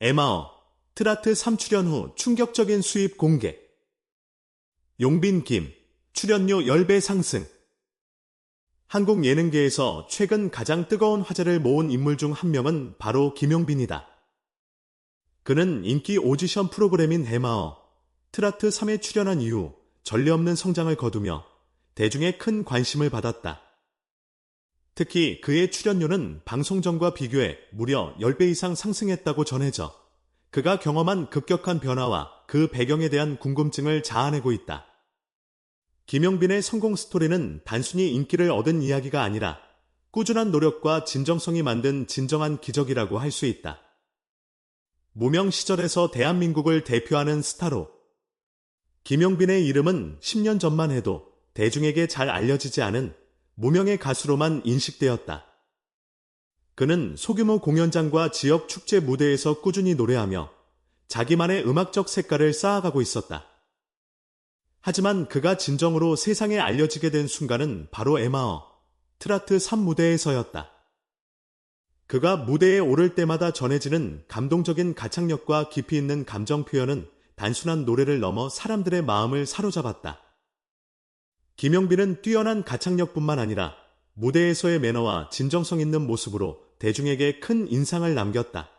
에마어, 트라트 3출연 후 충격적인 수입 공개. 용빈 김, 출연료 10배 상승. 한국 예능계에서 최근 가장 뜨거운 화제를 모은 인물 중 한 명은 바로 김용빈이다. 그는 인기 오디션 프로그램인 해마어, 트라트 3에 출연한 이후 전례 없는 성장을 거두며 대중의 큰 관심을 받았다. 특히 그의 출연료는 방송 전과 비교해 무려 10배 이상 상승했다고 전해져 그가 경험한 급격한 변화와 그 배경에 대한 궁금증을 자아내고 있다. 김용빈의 성공 스토리는 단순히 인기를 얻은 이야기가 아니라 꾸준한 노력과 진정성이 만든 진정한 기적이라고 할 수 있다. 무명 시절에서 대한민국을 대표하는 스타로 김용빈의 이름은 10년 전만 해도 대중에게 잘 알려지지 않은 무명의 가수로만 인식되었다. 그는 소규모 공연장과 지역 축제 무대에서 꾸준히 노래하며 자기만의 음악적 색깔을 쌓아가고 있었다. 하지만 그가 진정으로 세상에 알려지게 된 순간은 바로 에마어, 트라트 3 무대에서였다. 그가 무대에 오를 때마다 전해지는 감동적인 가창력과 깊이 있는 감정 표현은 단순한 노래를 넘어 사람들의 마음을 사로잡았다. 김용빈은 뛰어난 가창력뿐만 아니라 무대에서의 매너와 진정성 있는 모습으로 대중에게 큰 인상을 남겼다.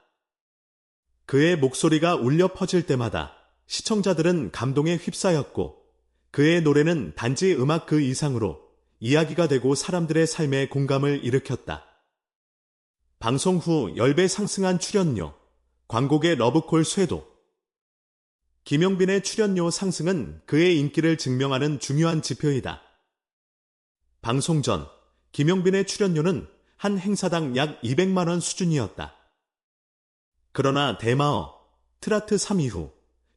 그의 목소리가 울려 퍼질 때마다 시청자들은 감동에 휩싸였고 그의 노래는 단지 음악 그 이상으로 이야기가 되고 사람들의 삶에 공감을 일으켰다. 방송 후 10배 상승한 출연료, 광곡의 러브콜 쇄도, 김용빈의 출연료 상승은 그의 인기를 증명하는 중요한 지표이다. 방송 전 김용빈의 출연료는 한 행사당 약 200만 원 수준이었다. 그러나 대마어, 트라트 3 이후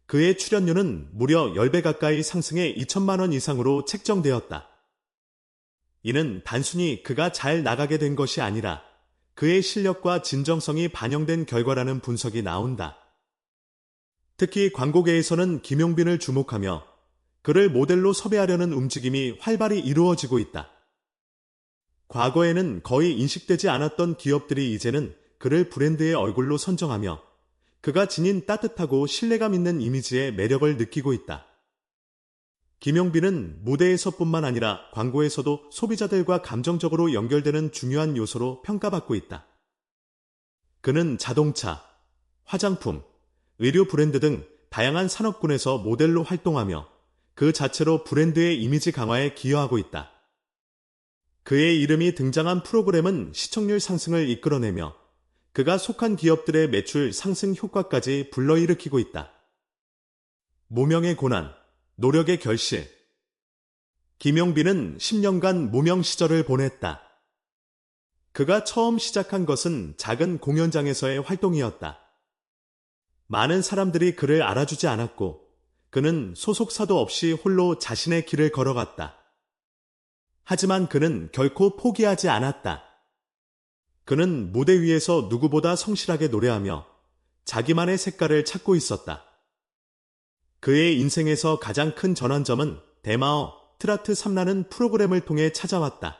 그의 출연료는 무려 10배 가까이 상승해 2천만 원 이상으로 책정되었다. 이는 단순히 그가 잘 나가게 된 것이 아니라 그의 실력과 진정성이 반영된 결과라는 분석이 나온다. 특히 광고계에서는 김용빈을 주목하며 그를 모델로 섭외하려는 움직임이 활발히 이루어지고 있다. 과거에는 거의 인식되지 않았던 기업들이 이제는 그를 브랜드의 얼굴로 선정하며 그가 지닌 따뜻하고 신뢰감 있는 이미지의 매력을 느끼고 있다. 김용빈은 무대에서뿐만 아니라 광고에서도 소비자들과 감정적으로 연결되는 중요한 요소로 평가받고 있다. 그는 자동차, 화장품, 의류 브랜드 등 다양한 산업군에서 모델로 활동하며 그 자체로 브랜드의 이미지 강화에 기여하고 있다. 그의 이름이 등장한 프로그램은 시청률 상승을 이끌어내며 그가 속한 기업들의 매출 상승 효과까지 불러일으키고 있다. 무명의 고난, 노력의 결실. 김용빈은 10년간 무명 시절을 보냈다. 그가 처음 시작한 것은 작은 공연장에서의 활동이었다. 많은 사람들이 그를 알아주지 않았고 그는 소속사도 없이 홀로 자신의 길을 걸어갔다. 하지만 그는 결코 포기하지 않았다. 그는 무대 위에서 누구보다 성실하게 노래하며 자기만의 색깔을 찾고 있었다. 그의 인생에서 가장 큰 전환점은 대마어 트라트 3라는 프로그램을 통해 찾아왔다.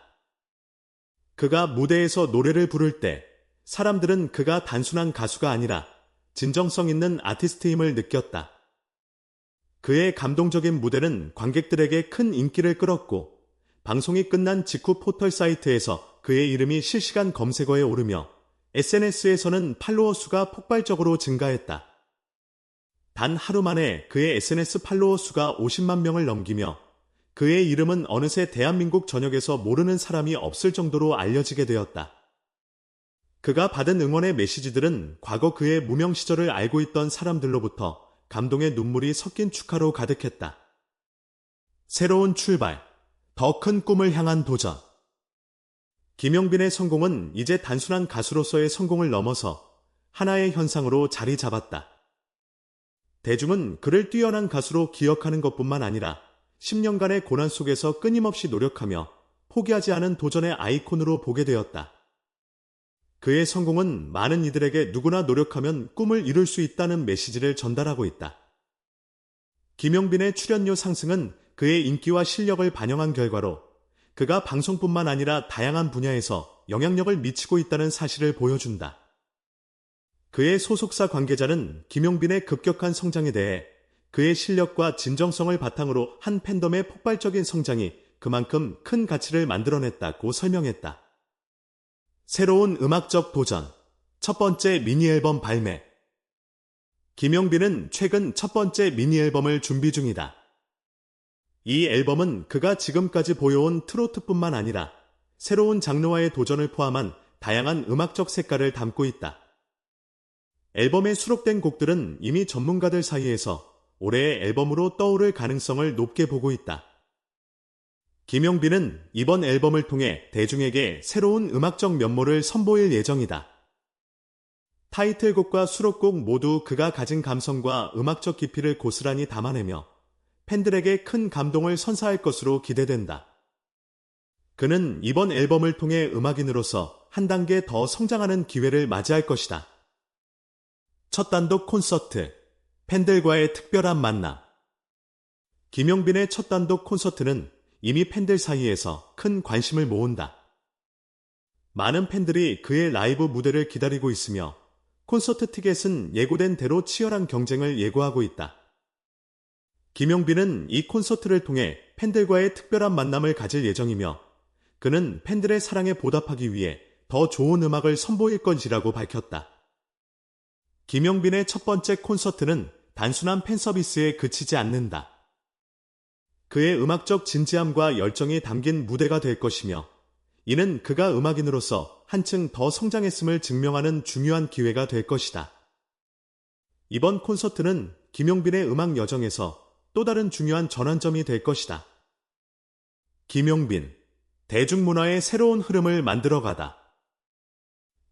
그가 무대에서 노래를 부를 때 사람들은 그가 단순한 가수가 아니라 진정성 있는 아티스트임을 느꼈다. 그의 감동적인 무대는 관객들에게 큰 인기를 끌었고 방송이 끝난 직후 포털 사이트에서 그의 이름이 실시간 검색어에 오르며 SNS에서는 팔로워 수가 폭발적으로 증가했다. 단 하루 만에 그의 SNS 팔로워 수가 50만 명을 넘기며 그의 이름은 어느새 대한민국 전역에서 모르는 사람이 없을 정도로 알려지게 되었다. 그가 받은 응원의 메시지들은 과거 그의 무명 시절을 알고 있던 사람들로부터 감동의 눈물이 섞인 축하로 가득했다. 새로운 출발, 더 큰 꿈을 향한 도전. 김영빈의 성공은 이제 단순한 가수로서의 성공을 넘어서 하나의 현상으로 자리 잡았다. 대중은 그를 뛰어난 가수로 기억하는 것뿐만 아니라 10년간의 고난 속에서 끊임없이 노력하며 포기하지 않은 도전의 아이콘으로 보게 되었다. 그의 성공은 많은 이들에게 누구나 노력하면 꿈을 이룰 수 있다는 메시지를 전달하고 있다. 김용빈의 출연료 상승은 그의 인기와 실력을 반영한 결과로 그가 방송뿐만 아니라 다양한 분야에서 영향력을 미치고 있다는 사실을 보여준다. 그의 소속사 관계자는 김용빈의 급격한 성장에 대해 그의 실력과 진정성을 바탕으로 한 팬덤의 폭발적인 성장이 그만큼 큰 가치를 만들어냈다고 설명했다. 새로운 음악적 도전. 첫 번째 미니 앨범 발매. 김용빈은 최근 첫 번째 미니 앨범을 준비 중이다. 이 앨범은 그가 지금까지 보여온 트로트뿐만 아니라 새로운 장르와의 도전을 포함한 다양한 음악적 색깔을 담고 있다. 앨범에 수록된 곡들은 이미 전문가들 사이에서 올해의 앨범으로 떠오를 가능성을 높게 보고 있다. 김용빈은 이번 앨범을 통해 대중에게 새로운 음악적 면모를 선보일 예정이다. 타이틀곡과 수록곡 모두 그가 가진 감성과 음악적 깊이를 고스란히 담아내며 팬들에게 큰 감동을 선사할 것으로 기대된다. 그는 이번 앨범을 통해 음악인으로서 한 단계 더 성장하는 기회를 맞이할 것이다. 첫 단독 콘서트, 팬들과의 특별한 만남. 김용빈의 첫 단독 콘서트는 이미 팬들 사이에서 큰 관심을 모은다. 많은 팬들이 그의 라이브 무대를 기다리고 있으며 콘서트 티켓은 예고된 대로 치열한 경쟁을 예고하고 있다. 김용빈은 이 콘서트를 통해 팬들과의 특별한 만남을 가질 예정이며 그는 팬들의 사랑에 보답하기 위해 더 좋은 음악을 선보일 것이라고 밝혔다. 김용빈의 첫 번째 콘서트는 단순한 팬 서비스에 그치지 않는다. 그의 음악적 진지함과 열정이 담긴 무대가 될 것이며 이는 그가 음악인으로서 한층 더 성장했음을 증명하는 중요한 기회가 될 것이다. 이번 콘서트는 김용빈의 음악 여정에서 또 다른 중요한 전환점이 될 것이다. 김용빈, 대중문화의 새로운 흐름을 만들어가다.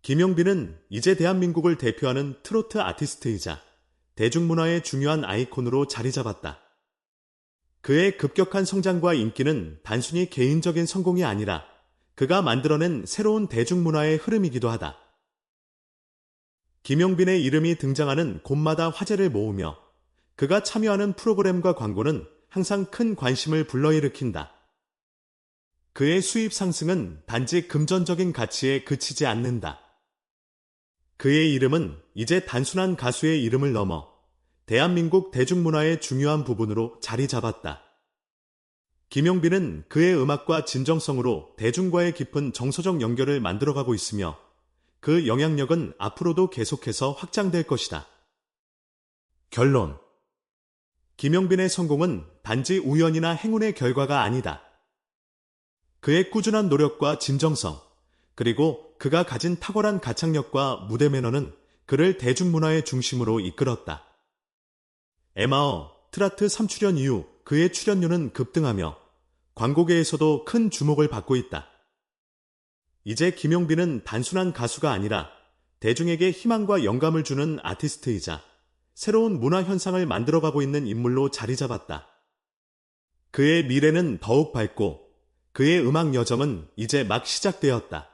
김용빈은 이제 대한민국을 대표하는 트로트 아티스트이자 대중문화의 중요한 아이콘으로 자리 잡았다. 그의 급격한 성장과 인기는 단순히 개인적인 성공이 아니라 그가 만들어낸 새로운 대중문화의 흐름이기도 하다. 김용빈의 이름이 등장하는 곳마다 화제를 모으며 그가 참여하는 프로그램과 광고는 항상 큰 관심을 불러일으킨다. 그의 수입 상승은 단지 금전적인 가치에 그치지 않는다. 그의 이름은 이제 단순한 가수의 이름을 넘어 대한민국 대중문화의 중요한 부분으로 자리 잡았다. 김용빈은 그의 음악과 진정성으로 대중과의 깊은 정서적 연결을 만들어가고 있으며 그 영향력은 앞으로도 계속해서 확장될 것이다. 결론 김용빈의 성공은 단지 우연이나 행운의 결과가 아니다. 그의 꾸준한 노력과 진정성, 그리고 그가 가진 탁월한 가창력과 무대 매너는 그를 대중문화의 중심으로 이끌었다. 에마어, 트라트 3출연 이후 그의 출연료는 급등하며 광고계에서도 큰 주목을 받고 있다. 이제 김용빈은 단순한 가수가 아니라 대중에게 희망과 영감을 주는 아티스트이자 새로운 문화 현상을 만들어가고 있는 인물로 자리 잡았다. 그의 미래는 더욱 밝고 그의 음악 여정은 이제 막 시작되었다.